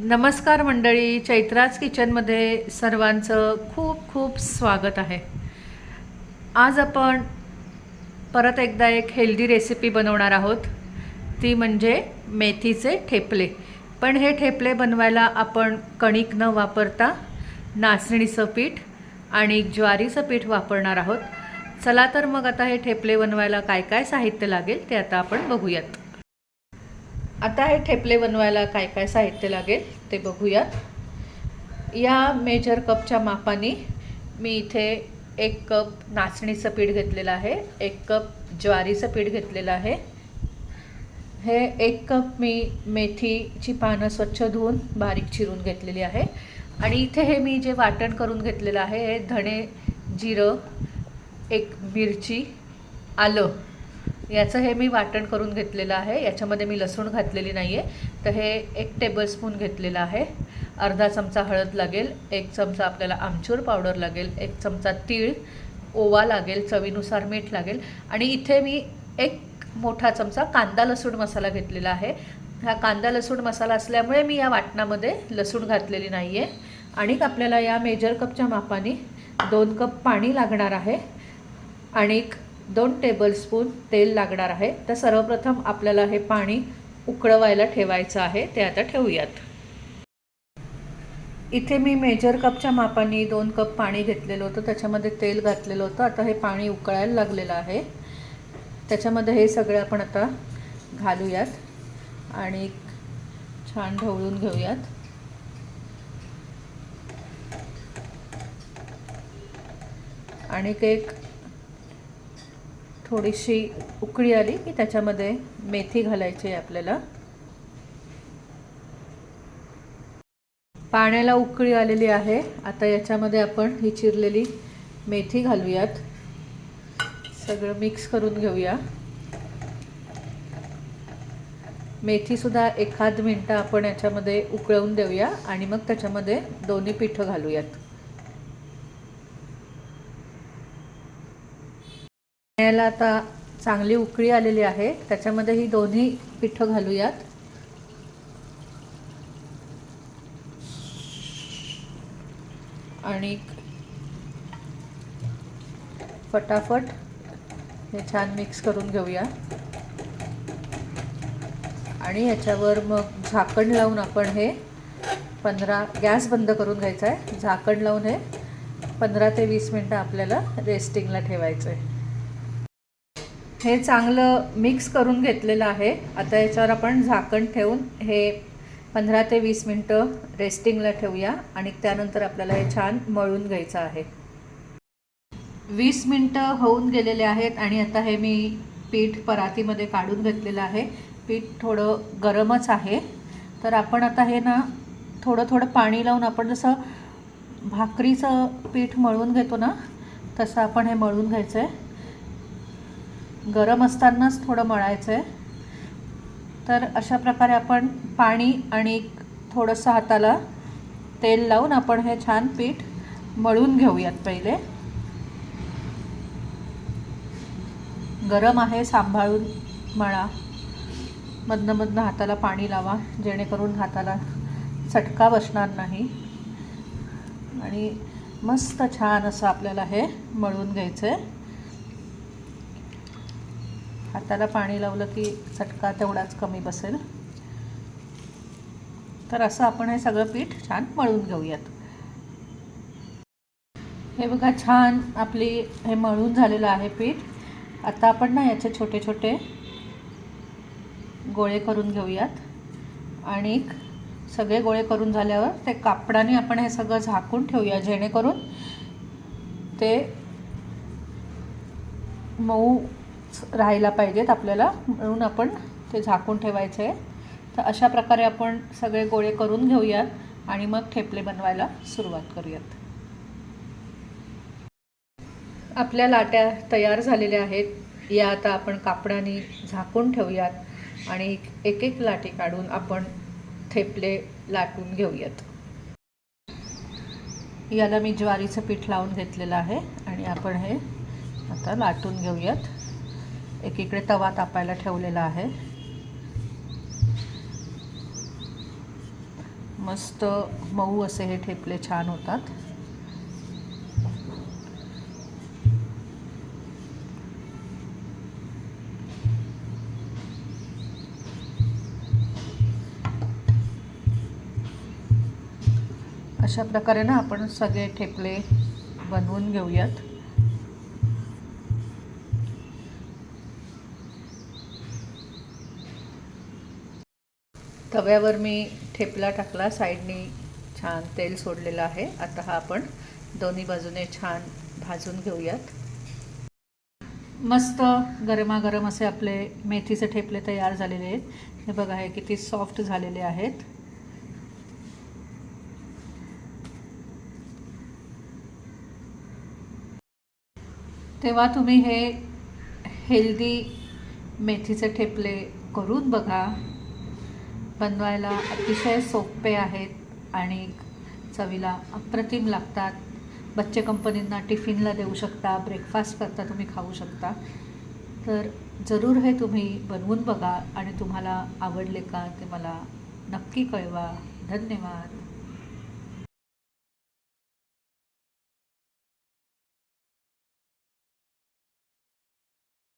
नमस्कार मंडळी चैत्राज किचनमध्ये सर्वांचं खूप खूप स्वागत आहे. आज आपण परत एकदा एक हेल्दी रेसिपी बनवणार आहोत. ती म्हणजे मेथीचे ठेपले. पण हे ठेपले बनवायला आपण कणिक न वापरता नाचणीचं पीठ आणि ज्वारीचं पीठ वापरणार आहोत. चला तर मग आता हे ठेपले बनवायला काय काय साहित्य लागेल ते आता आपण बघूयात. आता हे ठेपले बनवायला काय काय साहित्य लागेल ते बघूयात. या मेजर कपच्या मापाने मी इथे एक कप नाचणीचं पीठ घेतलेलं आहे एक कप ज्वारीचं पीठ घेतलेलं आहे. हे एक कप मी मेथीची पानं स्वच्छ धुवून बारीक चिरून घेतलेली आहे. आणि इथे हे मी जे वाटण करून घेतलेलं आहे हे धणे जिरं एक मिरची आलं याचं हे मी वाटण करून घेतलेलं आहे. याच्यामध्ये मी लसूण घातलेली नाही आहे तर हे एक टेबलस्पून घेतलेलं आहे. अर्धा चमचा हळद लागेल एक चमचा आपल्याला आमचूर पावडर लागेल एक चमचा तीळ ओवा लागेल चवीनुसार मीठ लागेल. आणि इथे मी एक मोठा चमचा कांदा लसूण मसाला घेतलेला आहे. हा कांदा लसूण मसाला असल्यामुळे मी या वाटणामध्ये लसूण घातलेली नाही आहे आणि आपल्याला या मेजर कपच्या मापाने दोन कप पाणी लागणार आहे. आणि दोन टेबलस्पून तेल लागणार आहे. तर सर्वप्रथम आपल्याला हे पाणी उकळवायला ठेवायचं आहे. ते आता ठेवूयात. इथे मी मेजर कपच्या मापाने दोन कप पाणी घेतलेलं होतं. त्याच्यामध्ये तेल घातलेलं होतं. आता हे पाणी उकळायला लागलेलं आहे. त्याच्यामध्ये हे सगळं आपण आता घालूयात. आणि छान ढवळून घेऊयात. आणि एक थोडीशी उकळी आली की त्याच्यामध्ये मेथी घालायची आहे आपल्याला. पाण्याला उकळी आलेली आहे. आता याच्यामध्ये आपण ही चिरलेली मेथी घालूयात. सगळं मिक्स करून घेऊया. मेथीसुद्धा एखाद मिनटं आपण याच्यामध्ये उकळवून देऊया आणि मग त्याच्यामध्ये दोन्ही पिठं घालूयात. पाण्याला आता चांगली उकळी आलेली आहे. त्याच्यामध्ये ही दोन्ही पिठं घालूयात. आणि फटाफट हे छान मिक्स करून घेऊया. आणि याच्यावर मग झाकण लावून आपण हे पंधरा गॅस बंद करून घ्यायचा आहे. झाकण लावून हे पंधरा ते वीस मिनटं आपल्याला रेस्टिंगला ठेवायचं आहे. हे चांगलं मिक्स करून घेतलेलं आहे. आता याच्यावर आपण झाकण ठेवून हे पंधरा ते वीस मिनटं रेस्टिंगला ठेवूया आणि त्यानंतर आपल्याला हे छान मळून घ्यायचं आहे. वीस मिनटं होऊन गेलेले आहेत आणि आता हे मी पीठ परातीमध्ये काढून घेतलेलं आहे. पीठ थोडं गरमच आहे. तर आपण आता हे ना थोडं थोडं पाणी लावून आपण जसं भाकरीचं पीठ मळून घेतो ना तसं आपण हे मळून घ्यायचं आहे गरम असतानाच थोडं मळायचं आहे. तर अशा प्रकारे आपण पाणी आणि थोडंसं हाताला तेल लावून आपण हे छान पीठ मळून घेऊयात पहिले. गरम आहे सांभाळून मळा. मधनं मधनं हाताला पाणी लावा जेणेकरून हाताला चटका बसणार नाही. आणि मस्त छान असं आपल्याला हे मळून घ्यायचं आहे हाताला पाणी लावलं की चटका तेवढाच कमी बसेल. तर असं आपण हे सगळं पीठ छान मळून घेऊयात. हे बघा छान आपली हे मळून झालेलं आहे पीठ. आता आपण ना याचे छोटे छोटे गोळे करून घेऊयात. आणि सगळे गोळे करून झाल्यावर ते कापडाने आपण हे सगळं झाकून ठेवूया जेणेकरून ते मऊ राहायला पाहिजेत आपल्याला म्हणून आपण ते झाकून ठेवायचे आहे. तर अशा प्रकारे आपण सगळे गोळे करून घेऊयात आणि मग ठेपले बनवायला सुरुवात करूयात. आपल्या लाट्या तयार झालेल्या आहेत. या आता आपण कापडाने झाकून ठेवूयात आणि एक एक लाटी काढून आपण थेपले लाटून घेऊयात. याला मी ज्वारीचं पीठ लावून घेतलेलं आहे आणि आपण हे आता लाटून घेऊयात. एकीकडे तवा तापायला ठेवलेला आहे. मस्त मऊ असे हे ठेपले छान होतात. अशा प्रकारे ना आपण सगळे ठेपले बनवून घेऊयात. तव्यावर मी ठेपला टाकला साईडनी छान तेल सोडलेलं आहे. आता हा आपण दोन्ही बाजूने छान भाजून घेऊयात. मस्त गरमागरम असे आपले मेथीचे ठेपले तयार झालेले आहेत. हे बघा हे किती सॉफ्ट झालेले आहेत. तेव्हा तुम्ही हे हेल्दी मेथीचे ठेपले करून बघा. बनवायला अतिशय सोपे आहेत आणि चवीला अप्रतिम लागतात. बच्चे कंपनींना टिफिनला देऊ शकता ब्रेकफास्ट करता तुम्ही खाऊ शकता. तर जरूर हे तुम्ही बनवून बघा आणि तुम्हाला आवडले का ते मला नक्की कळवा. धन्यवाद.